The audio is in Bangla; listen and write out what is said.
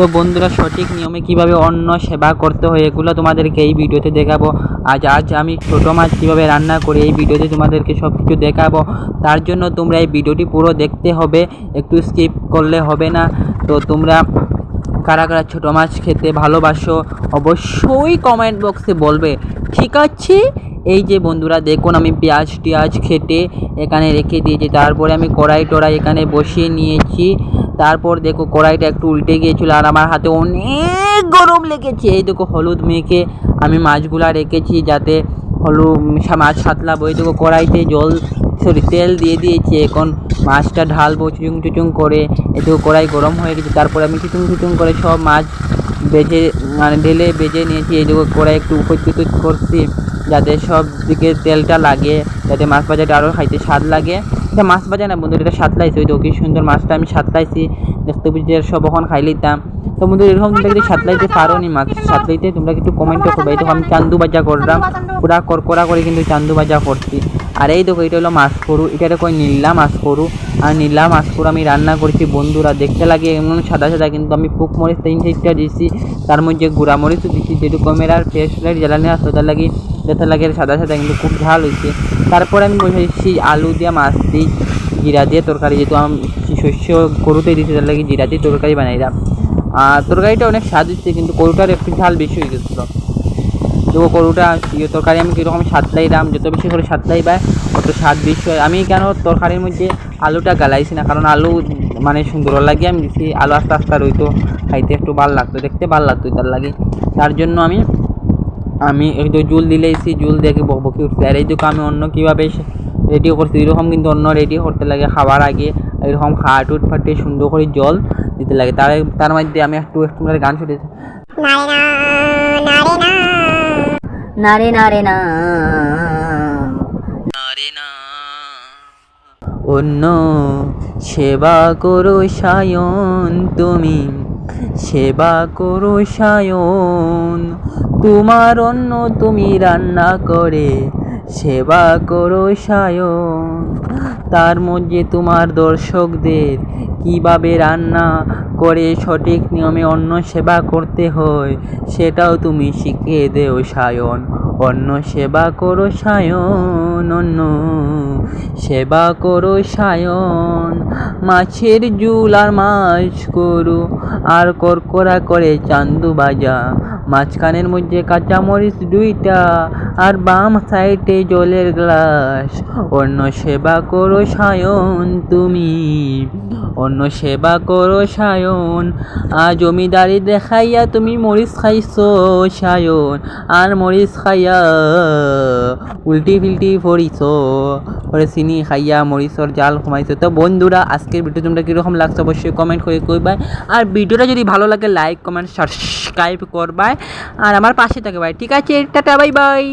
তো বন্ধুরা সঠিক নিয়মে কীভাবে অন্ন সেবা করতে হয় এগুলো তোমাদেরকে এই ভিডিওতে দেখাবো। আজ আজ আমি ছোটো মাছ কীভাবে রান্না করি এই ভিডিওতে তোমাদেরকে সব কিছু দেখাবো। তার জন্য তোমরা এই ভিডিওটি পুরো দেখতে হবে, একটু স্কিপ করলে হবে না। তো তোমরা কারা কারা ছোটো মাছ খেতে ভালোবাসো অবশ্যই কমেন্ট বক্সে বলবে। ঠিক আছে? এই যে বন্ধুরা দেখুন আমি পেঁয়াজ টিয়াজ খেটে এখানে রেখে দিয়েছি। তারপরে আমি কড়াই টড়াই এখানে বসিয়ে নিয়েছি। তারপর দেখো কড়াইটা একটু উল্টে গিয়েছিল আর আমার হাতে অনেক গরম লেগেছে। এই দেখো হলুদ মেখে আমি মাছগুলা রেখেছি যাতে হলুদ মাছ সাতলাবো এই দেখো কড়াইতে জল, সরি, তেল দিয়ে দিয়েছি। এখন মাছটা ঢালবো, চুচুং চুচুং করে। একটু কড়াই গরম হয়ে গেছে। তারপরে আমি চুচুং চুচুং করে সব মাছ বেজে মানে ঢেলে বেজে নিয়েছি। এই দেখো কড়াই একটু উপর চুতুচ করছি যাতে সব দিকে তেলটা লাগে, যাতে মাছ ভাজাটা আরও খাইতে স্বাদ লাগে। এটা মাছ ভাজা না বন্ধু এটা সাতলাইছি, ওই তো কি সুন্দর মাছটা আমি সাতলাইছি। দেখতে বুঝতে সব ওখান খাই লইতাম। তো বন্ধু এরকম তোমরা যদি সাতলাইতে পারো নি মাছ, সাতলাইতে তোমরা একটু কমেন্টও করবে। এই দেখো আমি চান্দু ভাজা করলাম। পুরা করকরা করে কিন্তু চান্দু ভাজা করছি। আর এই দেখো, এটা হলো মাছ করু এটা কই নীলা মাছ করু আর নীলা মাছ করু আমি রান্না করেছি বন্ধুরা। দেখতে লাগে এমন সাদা সাদা, কিন্তু আমি পুক মরিচ তিন চারটা দিয়েছি তার মধ্যে গুঁড়া মরিচও দিচ্ছি যেটু কমের আর ফ্রেশ লাইট জ্বালানি আসতো তার লাগে যাতে লাগে, সাদা সাদা, কিন্তু খুব ঝাল হয়েছে। তারপরে আমি বসেছি আলু দিয়ে, মাছ দিই জিরা দিয়ে তরকারি। যেহেতু আমি, শস্য গরুতে দিতে তার লাগে জিরা দিয়ে তরকারি বানাই বানাইলাম। আর তরকারিটা অনেক স্বাদ হচ্ছে কিন্তু গরুটার একটু ঝাল বেশি হয়ে গেছিল। তো গরুটা ইয়ে তরকারি আমি কীরকম সাতলাইলাম যত বেশি করে সাতলাই পায়, অত স্বাদ বেশি হয়। আমি কেন তরকারির মধ্যে আলুটা গালাইছি না? কারণ আলু মানে সুন্দর লাগে, আমি দিছি আলু আস্তে আস্তে রইতো, খাইতে একটু ভালো লাগতো, দেখতে ভালো লাগতো তার লাগে। তার জন্য আমি আমি একটু জুল দিলেইছি জুল দেখে বকি উঠছে। আর এই দিকে আমি অন্য কীভাবে রেডি করছি এরকম কিন্তু অন্য রেডি করতে লাগে খাবার আগে এরকম খাট উট ফাটে সুন্দর করে জল দিতে লাগে। তার তার মধ্যে আমি একটু একটু করে গান শুনেছি নারে নারে না। অন্য সেবা করো সায়ন তুমি। সেবা করো সায়ন, তোমার অন্য তুমি রান্না করে, সেবা করো সায়ন। তার মধ্যে তোমার দর্শকদের কীভাবে রান্না করে সঠিক নিয়মে অন্য সেবা করতে হয়, সেটাও তুমি শিখিয়ে দেও সায়ন। অন্ন সেবা করো সায়ন অন্য সেবা করো সায়ন। মাছের জুল আর মাছ করো, আর করকরা করে চান্দু বাজা। মাঝখানের মধ্যে কাঁচামরিচ দুইটা আর বাম সাইডে জলের গ্লাস। অন্য সেবা করো সায়ন তুমি। অন্য সেবা করো সায়ন। আর জমিদারি দেখাইয়া তুমি মরিচ খাইছ সায়ন। আর মরিচ খাইয়া উল্টি ফিল্টি ফরিস ওরে চিনি খাইয়া মরিচর জাল কমাইছো তো বন্ধুরা, আজকের ভিডিও তোমরা কীরকম লাগছে অবশ্যই কমেন্ট করে কইবাই। আর ভিডিওটা যদি ভালো লাগে লাইক কমেন্ট সাবস্ক্রাইব করবাই। আর আমার পাশে থাকে ভাই, ঠিক আছে? Tata bye bye